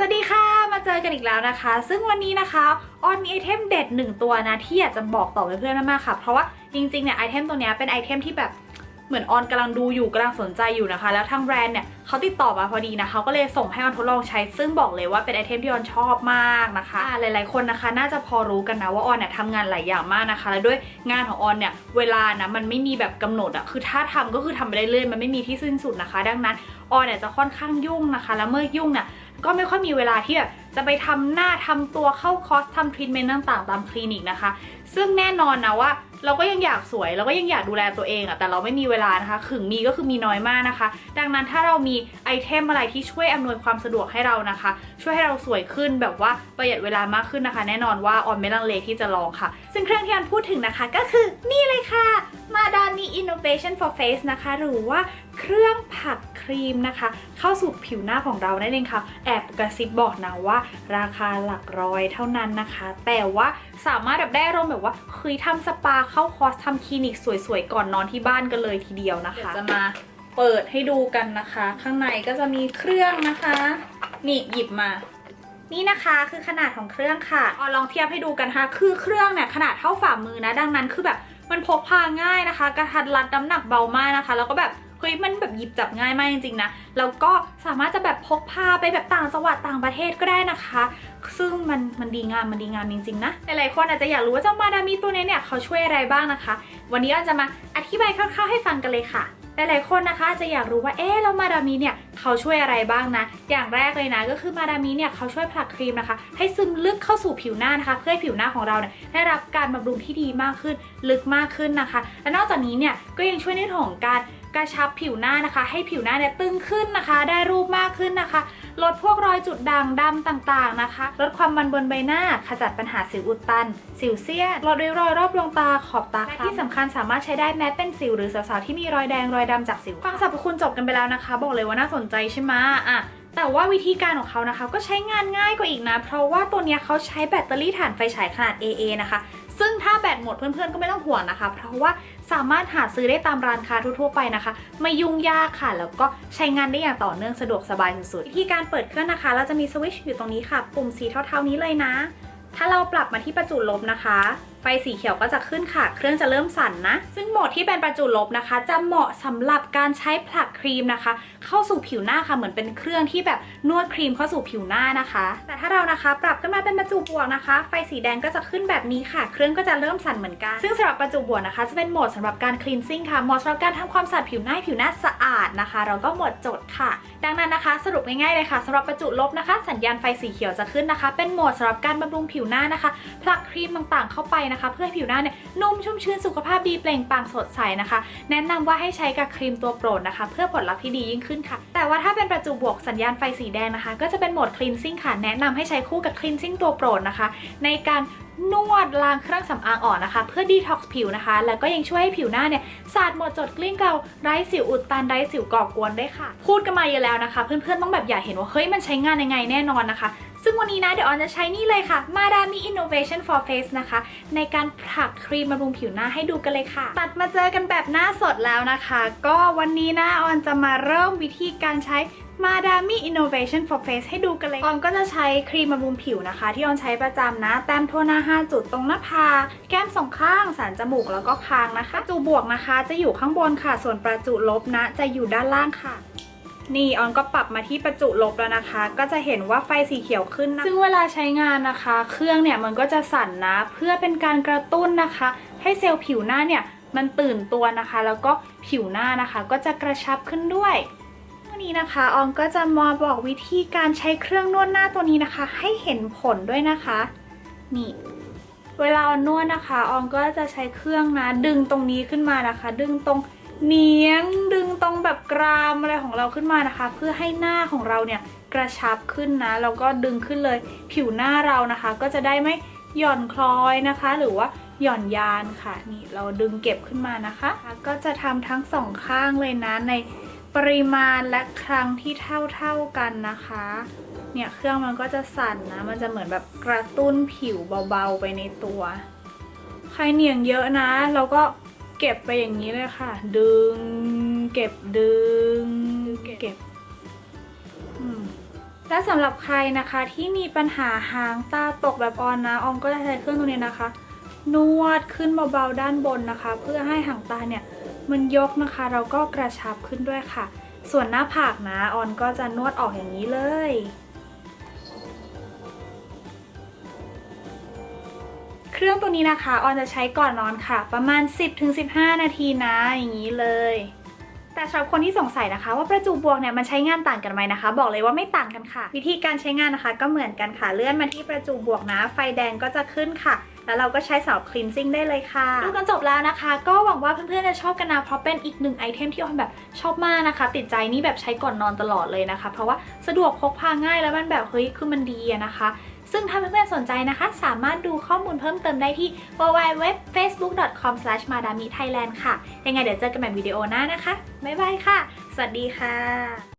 สวัสดีค่ะ มาเจอกันอีกแล้วนะคะ ซึ่งวันนี้นะคะออนมีไอเทมเด็ดหนึ่งตัวนะที่อยากจะบอกต่อเพื่อนๆมากๆค่ะ เพราะว่าจริงๆเนี่ยไอเทมตัวนี้เป็นไอเทมที่แบบ เหมือนออนกำลังดูอยู่กำลังสนใจอยู่นะคะ แล้วทางแบรนด์เนี่ยเขาติดต่อมาพอดีนะเขาก็เลยส่งให้ออนทดลองใช้ ซึ่งบอกเลยว่าเป็นไอเทมที่ออนชอบมากนะคะอ่าหลายๆคนนะคะ น่าจะพอรู้กันนะว่าออนเนี่ยทำงานหลายอย่างมากนะคะ และด้วยงานของออนเนี่ยเวลานะมันไม่มีแบบกำหนดอะคือถ้าทำก็คือทำไปเรื่อยๆมันไม่มีที่สิ้นสุดนะคะ ดังนั้นออนเนี่ยจะค่อนข้างยุ่งนะคะ แล้วเมื่อยุ่งเนี่ยก็ไม่ค่อยมีเวลาที่แบบจะไปทำหน้าทำตัวเข้าคอร์สทำทรีทเมนต์ต่างๆ ตามคลินิกนะคะ ซึ่งแน่นอนนะว่า เราก็ยังอยากสวยเราก็ยังอยากดูแลตัวเองอะแต่เราไม่มีเวลานะคะขึงมีก็คือมีน้อยมากนะคะ ดังนั้นถ้าเรามีไอเทมอะไรที่ช่วยอำนวยความสะดวกให้เรานะคะ ช่วยให้เราสวยขึ้นแบบว่าประหยัดเวลามากขึ้นนะคะ แน่นอนว่าออนไม่ลังเลที่จะลองค่ะ ซึ่งเครื่องที่ออนพูดถึงนะคะก็คือนี่เลยค่ะ มาดามี Innovation for Face นะคะ หรือว่าเครื่องผัดครีมนะคะ เข้าสู่ผิวหน้าของเรานั่นเองค่ะ แอบกระซิบบอกนะว่า ราคาหลักร้อยเท่านั้นนะคะ แต่ว่าสามารถแบบได้อารมณ์แบบว่าเคยทำสปาเข้าคอร์สทำคลินิกสวยๆ ก่อนนอนที่บ้านกันเลยทีเดียวนะคะจะมาเปิดให้ดูกันนะคะ ข้างในก็จะมีเครื่องนะคะ นี่หยิบมานี่นะคะคือขนาดของเครื่องค่ะ เอาลองเทียบให้ดูกันค่ะ คือเครื่องเนี่ยขนาดเท่าฝ่ามือนะ ดังนั้นคือแบบ มันพกพาง่ายนะคะ กระทัดรัดน้ำหนักเบามากนะคะ แล้วก็แบบเฮ้ยมันแบบหยิบจับง่ายมากจริงๆนะแล้วก็สามารถจะแบบพกพาไปแบบต่างจังหวัดต่างประเทศก็ได้นะคะ ซึ่งมันมันดีงามมันดีงามจริงๆนะหลายๆคนอาจจะอยากรู้ว่าเจ้ามาดามีตัวนี้เนี่ยเขาช่วยอะไรบ้างนะคะ วันนี้เราจะมาอธิบายคร่าวๆให้ฟังกันเลยค่ะ หลายๆคนนะคะจจะอยากรู้ว่าเอ๊ะแล้วมาดามีเนี่ยเขาช่วยอะไรบ้างนะ อย่างแรกเลยนะก็คือมาดามีเนี่ยเขาช่วยผลักครีมนะคะ ให้ซึมลึกเข้าสู่ผิวหน้านะคะ เพื่อให้ผิวหน้าของเราเนี่ยได้รับการบำรุงที่ดีมากขึ้นลึกมากขึ้นนะคะ และนอกจากนี้เนี่ยก็ยังช่วยในเรื่องของการ กระชับผิวหน้านะคะ ให้ผิวหน้าเนี่ยตึงขึ้นนะคะ ได้รูปมากขึ้นนะคะ ลดพวกรอยจุดด่างดำต่างๆนะคะ ลดความมันบนใบหน้า ขจัดปัญหาสิวอุดตัน สิวเซียนลดริ้วรอยรอบดวงตาขอบตาและที่สำคัญสามารถใช้ได้แม้เป็นสิวหรือสาวๆที่มีรอยแดงรอยดำจากสิวฟังสรรพคุณจบกันไปแล้วนะคะ บอกเลยว่าน่าสนใจใช่ไหมอะ แต่ว่าวิธีการของเขานะคะ ก็ใช้งานง่ายกว่าอีกนะ เพราะว่าตัวเนี้ยเขาใช้แบตเตอรี่ถ่านไฟฉายขนาด AA นะคะ ซึ่งถ้าแบตหมดเพื่อนๆ ก็ไม่ต้องห่วงนะคะ เพราะว่าสามารถหาซื้อได้ตามร้านค้าทั่วๆไปนะคะ ไม่ยุ่งยากค่ะ แล้วก็ใช้งานได้อย่างต่อเนื่องสะดวกสบายสุดๆ วิธีการเปิดเครื่องนะคะ เราจะมีสวิตช์อยู่ตรงนี้ค่ะ ปุ่มสีเทาๆนี้เลยนะ ถ้าเราปรับมาที่ประจุลบนะคะไฟสีเขียวก็จะขึ้นค่ะ เครื่องจะเริ่มสั่นนะ ซึ่งโหมดที่เป็นประจุลบนะคะ จะเหมาะสำหรับการใช้ผลักครีมนะคะ เข้าสู่ผิวหน้าค่ะ เหมือนเป็นเครื่องที่แบบนวดครีมเข้าสู่ผิวหน้านะคะ แต่ถ้าเรานะคะ ปรับขึ้นมาเป็นประจุบวกนะคะ ไฟสีแดงก็จะขึ้นแบบนี้ค่ะ เครื่องก็จะเริ่มสั่นเหมือนกัน ซึ่งสำหรับประจุบวกนะคะ จะเป็นโหมดสำหรับการ cleansing ค่ะเหมาะสำหรับการทำความสะอาดผิวหน้าผิวหน้าสะอาดนะคะ เราก็หมดจดค่ะ ดังนั้นนะคะ สรุปง่ายๆเลยค่ะสำหรับประจุลบนะคะ สัญญาณไฟสีเขียวจะขึ้นนะคะ เป็นโหมดสำหรับการบำรุงผิวหน้านะคะผลักครีมต่างๆ เข้าไปนะคะ เพื่อให้ผิวหน้าเนี่ยนุ่มชุ่มชื้นสุขภาพดีเปล่งปลั่งสดใสนะคะ แนะนำว่าให้ใช้กับครีมตัวโปรดนะคะ เพื่อผลลัพธ์ที่ดียิ่งขึ้นค่ะ แต่ว่าถ้าเป็นประจุบวกสัญญาณไฟสีแดงนะคะ ก็จะเป็นโหมด cleansing ค่ะแนะนำให้ใช้คู่กับ cleansing ตัวโปรดนะคะ ในการนวดล้างเครื่องสำอางออกนะคะ เพื่อ detox ผิวนะคะ แล้วก็ยังช่วยให้ผิวหน้าเนี่ยสะอาดหมดจดกลี้งเกลาไร้สิวอุดตันไร้สิวก่อกวนได้ค่ะ พูดกันมาเยอะแล้วนะคะ เพื่อนๆต้องแบบอยากเห็นว่าเฮ้ยมันใช้งานยังไงแน่นอนนะคะซึ่งวันนี้นะเดี๋ยวออนจะใช้นี่เลยค่ะมาดามี Innovation for Face นะคะ ในการผลักครีมบำรุงผิวหน้าให้ดูกันเลยค่ะ ตัดมาเจอกันแบบหน้าสดแล้วนะคะ ก็วันนี้นะออนจะมาเริ่มวิธีการใช้มาดามี Innovation for Face ให้ดูกันเลย ออนก็จะใช้ครีมบำรุงผิวนะคะ ที่ออนใช้ประจำนะ แต้มโทนหน้า 5 จุดตรงหน้าผากแก้มสองข้าง สันจมูกแล้วก็คางนะคะประจุบวกนะคะ จะอยู่ข้างบนค่ะ ส่วนประจุลบนะ จะอยู่ด้านล่างค่ะ นี่ออนก็ปรับมาที่ประจุลบแล้วนะคะ ก็จะเห็นว่าไฟสีเขียวขึ้นนะซึ่งเวลาใช้งานนะคะ เครื่องเนี่ยมันก็จะสั่นนะ เพื่อเป็นการกระตุ้นนะคะ ให้เซลล์ผิวหน้าเนี่ยมันตื่นตัวนะคะ แล้วก็ผิวหน้านะคะ ก็จะกระชับขึ้นด้วยวันนี้นะคะออนก็จะมาบอกวิธีการใช้เครื่องนวดหน้าตัวนี้นะคะ ให้เห็นผลด้วยนะคะนี่เวลาออนนวดนะคะออนก็จะใช้เครื่องนะดึงตรงนี้ขึ้นมานะคะ ดึงตรง เนียงดึงตรงแบบกรามอะไรของเราขึ้นมานะคะ เพื่อให้หน้าของเราเนี่ยกระชับขึ้นนะแล้วก็ดึงขึ้นเลยผิวหน้าเรานะคะ ก็จะได้ไม่หย่อนคล้อยนะคะ หรือว่าหย่อนยานค่ะนี่เราดึงเก็บขึ้นมานะคะ ก็จะทำทั้งสองข้างเลยนะในปริมาณและครั้งที่เท่าๆกันนะคะ เนี่ยเครื่องมันก็จะสั่นนะ มันจะเหมือนแบบกระตุ้นผิวเบาๆไปในตัว ใครเหนียงเยอะนะเราก็ เก็บไปอย่างนี้เลยค่ะ ดึง เก็บดึง เก็บและสำหรับใครนะคะที่มีปัญหาหางตาตกแบบออนนะออมก็จะใช้เครื่องตัวนี้นะคะ นวดขึ้นเบาๆด้านบนนะคะ เพื่อให้หางตาเนี่ยมันยกนะคะ เราก็กระชับขึ้นด้วยค่ะ ส่วนหน้าผากนะออนก็จะนวดออกอย่างนี้เลย เครื่องตัวนี้นะคะออนจะใช้ก่อนนอนค่ะ ประมาณ 10-15 นาทีนะอย่างนี้เลยแต่สำหรับคนที่สงสัยนะคะว่าประจุบวกเนี่ยมันใช้งานต่างกันไหมนะคะ บอกเลยว่าไม่ต่างกันค่ะ วิธีการใช้งานนะคะก็เหมือนกันค่ะ เลื่อนมาที่ประจุบวกนะ ไฟแดงก็จะขึ้นค่ะ แล้วเราก็ใช้สำหรับ cleansing ได้เลยค่ะ ดูกันจบแล้วนะคะ ก็หวังว่าเพื่อนๆจะชอบกันนะเพราะเป็นอีกหนึ่งไอเทมที่ออนแบบชอบมากนะคะ ติดใจนี่แบบใช้ก่อนนอนตลอดเลยนะคะ เพราะว่าสะดวกพกพาง่ายแล้วมันแบบเฮ้ยคือมันดีอะนะคะ ซึ่งถ้าเพื่อนๆสนใจนะคะ สามารถดูข้อมูลเพิ่มเติมได้ที่ www.facebook.com/madamithailand ค่ะ ยังไงเดี๋ยวเจอกันใหม่วิดีโอหน้านะคะ บ๊ายบายค่ะ สวัสดีค่ะ